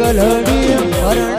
કલહણી મરણ